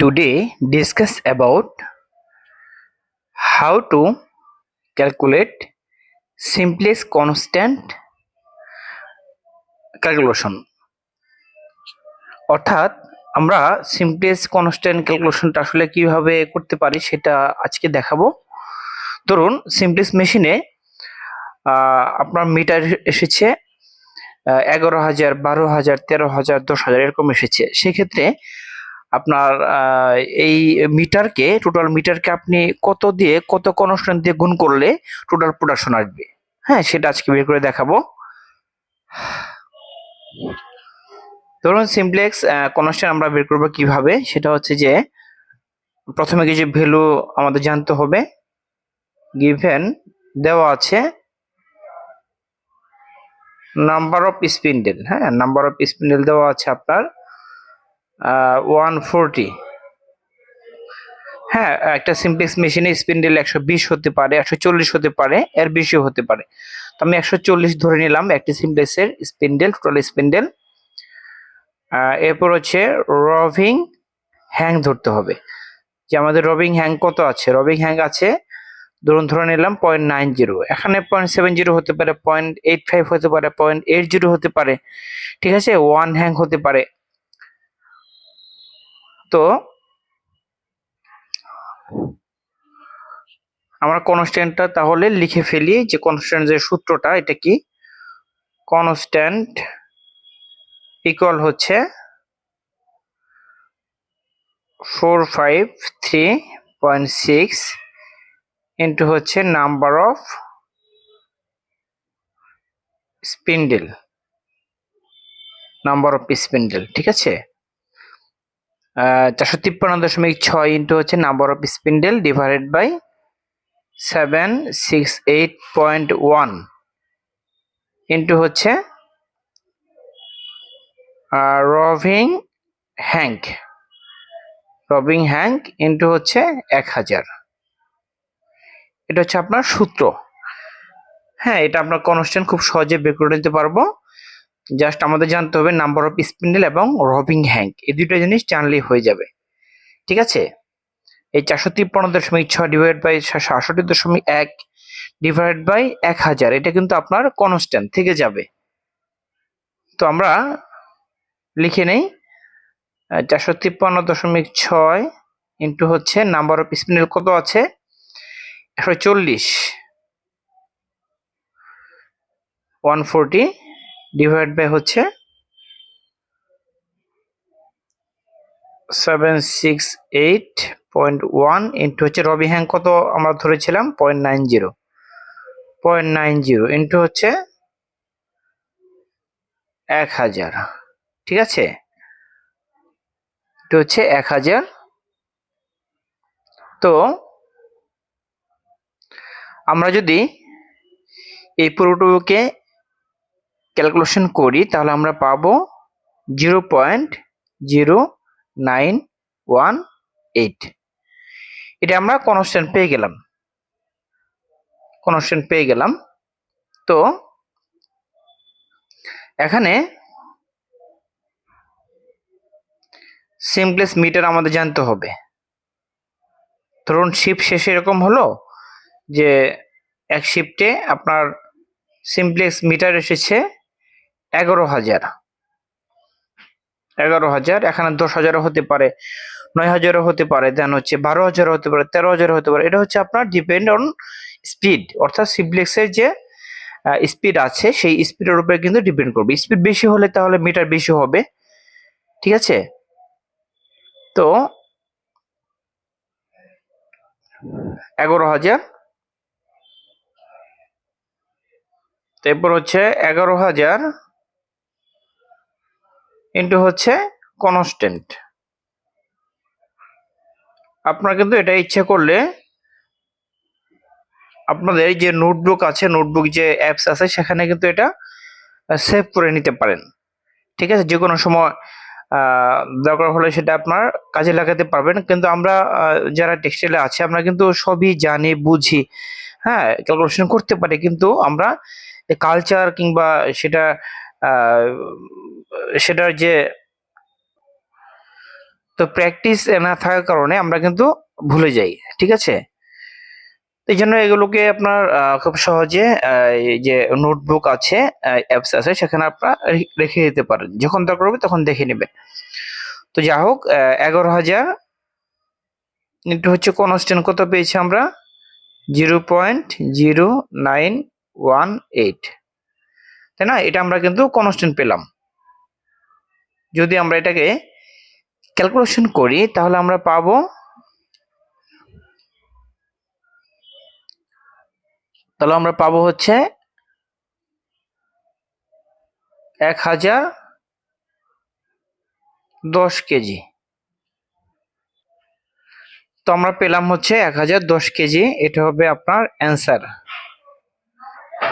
Today, discuss about how to calculate simplest constant calculation. অর্থাৎ, আমরা simplest constant ক্যালকুলেশনটা আসলে কীভাবে করতে পারি সেটা আজকে দেখাবো। ধরুন সিম্পলেস্ট মেশিনে আপনার মিটার এসেছে এগারো হাজার, বারো হাজার, তেরো হাজার, দশ হাজার এরকম এসেছে। সেক্ষেত্রে আপনার এই মিটারকে টোটাল মিটারকে আপনি কত দিয়ে, কত কনস্ট্যান্ট দিয়ে গুণ করলে টোটাল প্রোডাকশন আসবে? হ্যাঁ সেটা আজকে বের করে দেখাবো। ধরুন সিমপ্লেক্স কনস্ট্যান্ট আমরা বের করব কীভাবে? সেটা হচ্ছে যে, প্রথমে কিছু ভ্যালু আমাদের জানতে হবে। গিভেন দেওয়া আছে। নাম্বার অফ স্পিন্ডেল হ্যাঁ? নাম্বার অফ স্পিন্ডেল দেওয়া আছে আপনার ওয়ান ফোরটি হ্যাঁ একটা সিমপ্লেক্স মেশিনে স্পিন্ডেল একশো বিশ হতে পারে, একশো চল্লিশ হতে পারে, এর বেশিও হতে পারে। তো আমি একশো চল্লিশ ধরে নিলাম, একটি সিমপ্লেক্সের স্পিন্ডেল টোটাল স্পিন্ডেল এরপর হচ্ছে রভিং হ্যাং ধরতে হবে। যে আমাদের রবিং হ্যাং কত আছে? রবিং হ্যাং আছে ধরুন, ধরে নিলাম পয়েন্ট নাইন জিরো এখানে পয়েন্ট সেভেন জিরো হতে পারে পয়েন্ট এইট ফাইভ হতে পারে পয়েন্ট এইট জিরো হতে পারে, ঠিক আছে? ওয়ান হ্যাং হতে পারে। তো আমরা কনস্ট্যান্টটা তাহলে লিখে ফেলি, যে কনস্ট্যান্ট যে সূত্রটা, এটা কি? কনস্ট্যান্ট ইকুয়াল হচ্ছে four five three point six into হচ্ছে number of spindle number of spindle ঠিক আছে? চারশো তিপ্পান্ন দশমিক ছয় ইন্টু হচ্ছে number of spindle divided by seven six eight point one into হচ্ছে রভিং হ্যাঙ্ক রবিং হ্যাঙ্ক ইন্টু হচ্ছে এক হাজার। এটা হচ্ছে আপনার সূত্র। হ্যাঁ এটা আপনার কনস্ট্যান্ট খুব সহজে বের করে নিতে পারব। জাস্ট আমাদের জানতে হবে নাম্বার অফ স্পিন্ডেল এবং রবিং হ্যাঙ্ক এই দুটো জিনিস জানলেই হয়ে যাবে। ঠিক আছে? এই চারশো তিপ্পান্ন দশমিক ছয় ডিভাইড বাই সাতষট্টি দশমিক এক ডিভাইড বাই এক হাজার, এটা কিন্তু আপনার কনস্ট্যান্ট থেকে যাবে। তো আমরা লিখে নেই। চারশো তিপ্পান্ন দশমিক ছয় ইন্টু হচ্ছে নাম্বার অফ স্পিন্ডেল কত আছে? একশো চল্লিশ। ওয়ান ফোরটি ডিভাইড বাই হচ্ছে seven six eight point one into হচ্ছে রবি হ্যাং কত আমরা ধরেছিলাম? Point nine zero point nine zero into হচ্ছে এক হাজার। ঠিক আছে? এটা হচ্ছে এক হাজার। তো আমরা যদি এই পুরোটুকুকে ক্যালকুলেশন করি, তাহলে আমরা পাবো zero point zero nine one eight এটা আমরা কনস্ট্যান্ট পেয়ে গেলাম। কনস্ট্যান্ট পেয়ে গেলাম। তো এখানে সিমপ্লেস মিটার আমাদের জানতে হবে। ধরুন শিপ শেষে এরকম হলো। যে এক শিফটে আপনার সিমপ্লেক্স মিটার এসেছে এগারো হাজার। এগারো হাজার, এখানে দশ হাজারও হতে পারে, নয় হাজারও হতে পারে দেন হচ্ছে বারো হাজারও হতে পারে, তেরো হাজারও হতে পারে। এটা হচ্ছে আপনার ডিপেন্ড অন স্পিড অর্থাৎ সিমপ্লেক্সের যে স্পিড আছে, সেই স্পিডের উপরে কিন্তু ডিপেন্ড করবে। স্পিড বেশি হলে তাহলে মিটার বেশি হবে, ঠিক আছে? তো, এগারো হাজার তারপর হচ্ছে এগারো হাজার ইন্টু হচ্ছে কনস্ট্যান্ট আপনারা কিন্তু এটা ইচ্ছে করলে আপনাদের যে নোটবুক আছে নোটবুক যে অ্যাপস আছে, সেখানে কিন্তু এটা সেভ করে নিতে পারেন। ঠিক আছে? যে কোনো সময় দরকার হলে সেটা আপনার কাজে লাগাতে পারবেন। কিন্তু আমরা যারা টেক্সটাইলে আছে, আমরা কিন্তু সবই জানি, বুঝি হ্যাঁ ক্যালকুলেশন করতে পারি। কিন্তু আমরা কালচার কিংবা সেটা সেটার যে তো প্র্যাকটিস না থাকার কারণে আমরা কিন্তু ভুলে যাই, ঠিক আছে? এই জন্য এগুলোকে আপনার খুব সহজে যে নোটবুক আছে অ্যাপস আছে, সেখানে আপনার রেখে দিতে পারেন। যখন দরকার হবে তখন দেখে নেবেন। তো যা হোক এগারো হাজার ইন্টু হচ্ছে কনস্ট্যান্ট কত পেয়েছি আমরা? Zero point zero nine one eight তাই না? এটা আমরা কিন্তু কনস্ট্যান্ট পেলাম। যদি আমরা এটাকে ক্যালকুলেশন করি, তাহলে আমরা পাবো তাহলে আমরা পাবো হচ্ছে এক হাজার দশ কেজি। তো আমরা পেলাম হচ্ছে এক হাজার দশ কেজি। এটা হবে আপনার অ্যান্সার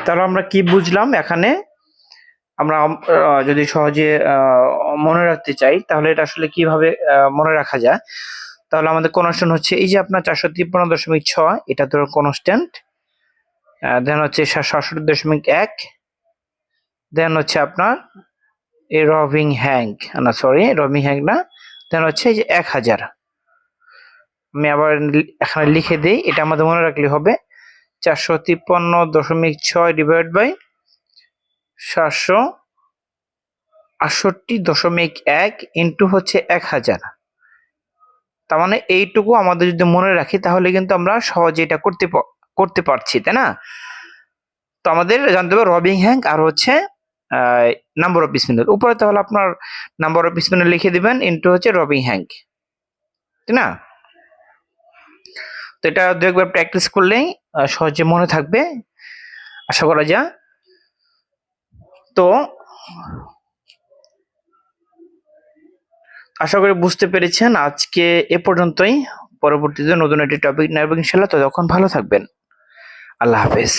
তাহলে আমরা কি বুঝলাম এখানে? আমরা যদি সহজে মনে রাখতে চাই, তাহলে এটা আসলে কীভাবে মনে রাখা যায়? তাহলে আমাদের কনস্ট্যান্ট হচ্ছে, এই যে আপনার চারশো তিপ্পান্ন দশমিক ছয়, এটা ধরো কনস্ট্যান্ট দেন হচ্ছে সাতষট্টি দশমিক এক দেন হচ্ছে আপনার এই রবিং হ্যাঙ্ক, না সরি রবিং হ্যাঙ্ক না দেন হচ্ছে এই যে এক হাজার। আমি আবার এখানে লিখে দিই, এটা আমাদের মনে রাখলে হবে চারশো তিপ্পান্ন দশমিক ছয় ডিভাইড বাই সাতশো আটষট্টি দশমিক এক ইন্টু হচ্ছে এক হাজার। তার মানে এইটুকু আমাদের যদি মনে রাখি, তাহলে কিন্তু আমরা সহজে এটা করতে করতে পারছি, তাই না? তো আমাদের জানতে হবে রবিং হ্যাঙ্ক আর হচ্ছে নাম্বার অফ স্পিনার উপরে তাহলে আপনার নাম্বার অফ স্পিনার লিখে দিবেন ইন্টু হচ্ছে রবিং হ্যাঙ্ক। তাই না? তো এটা দু একবার প্র্যাকটিস করলেই সহজে মনে থাকবে। আশা করা যা তো, আশা করি বুঝতে পেরেছেন। আজকে এ পর্যন্তই। পরবর্তীতে নতুন একটি টপিক নেবেন ইনশাল্লাহ তখন ভালো থাকবেন। আল্লাহ হাফেজ।